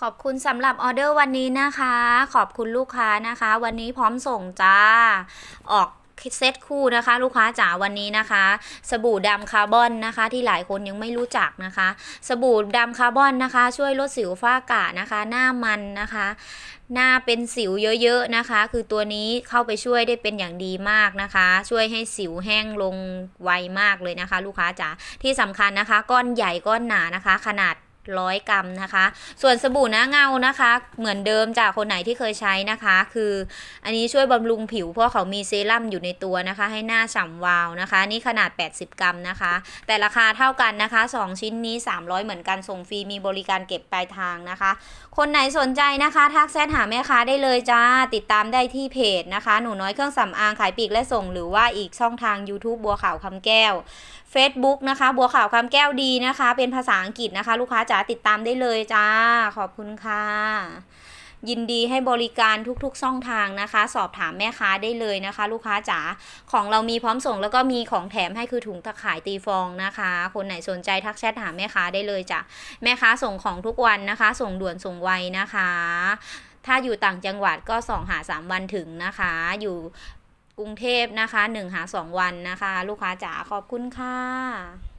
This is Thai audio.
ขอบคุณสำหรับออเดอร์วันนี้นะคะ ขอบคุณลูกค้านะคะ วันนี้พร้อมส่งจ้า ออกเซตคู่นะคะ ลูกค้าจ๋าวันนี้นะคะ สบู่ดำคาร์บอนนะคะ ที่หลายคนยังไม่รู้จักนะคะ สบู่ดำคาร์บอนนะคะ ช่วยลดสิวฝ้ากระนะคะ หน้ามันนะคะหน้าเป็นสิวเยอะๆนะคะ คือตัวนี้เข้าไปช่วยได้เป็นอย่างดีมากนะคะ ช่วยให้สิวแห้งลงไวมากเลยนะคะ ลูกค้าจ๋าที่สำคัญนะคะ ก้อนใหญ่ก้อนหนานะคะ ขนาด ร้อยกรัมนะคะ ส่วนสบู่หน้าเงานะคะ เหมือนเดิมจากคนไหนที่เคยใช้นะคะ คืออันนี้ช่วยบำรุงผิว เพราะเขามีเซรั่มอยู่ในตัวนะคะ ให้หน้าฉ่ำวาวนะคะ นี่ขนาด 80 กรัมนะคะ แต่ราคาเท่ากันนะคะ 2 ชิ้นนี้ 300 เหมือนกันส่งฟรีมีบริการเก็บปลายทางนะคะ คนไหนสนใจนะคะทักแชทหาแม่ค้าได้เลยจ้าติดตามได้ที่เพจนะคะ หนูน้อยเครื่องสำอางขายปลีกและส่ง หรือว่าอีกช่องทาง YouTube บัวขาวคำแก้ว Facebook นะคะ บัวขาวคำแก้วดีนะคะ เป็นภาษาอังกฤษนะคะ ลูกค้าจ๋าติดตามได้เลยจ้า ขอบคุณค่ะ ยินดีให้บริการทุกๆช่องทางนะคะ สอบถามแม่ค้าได้เลยนะคะ ลูกค้าจ๋าของเรามีพร้อมส่งแล้วก็มีของแถมให้คือถุงตะข่ายตีฟองนะคะ คนไหนสนใจทักแชทหามแม่ค้าได้เลยจ้ะแม่ค้าส่งของทุกวันนะคะ ส่งด่วนส่งไวนะคะ ถ้าอยู่ต่างจังหวัดก็สองหาสามวันถึงนะคะ อยู่กรุงเทพนะคะหนึ่งหาสองวันนะคะ ลูกค้าจ๋าขอบคุณค่ะ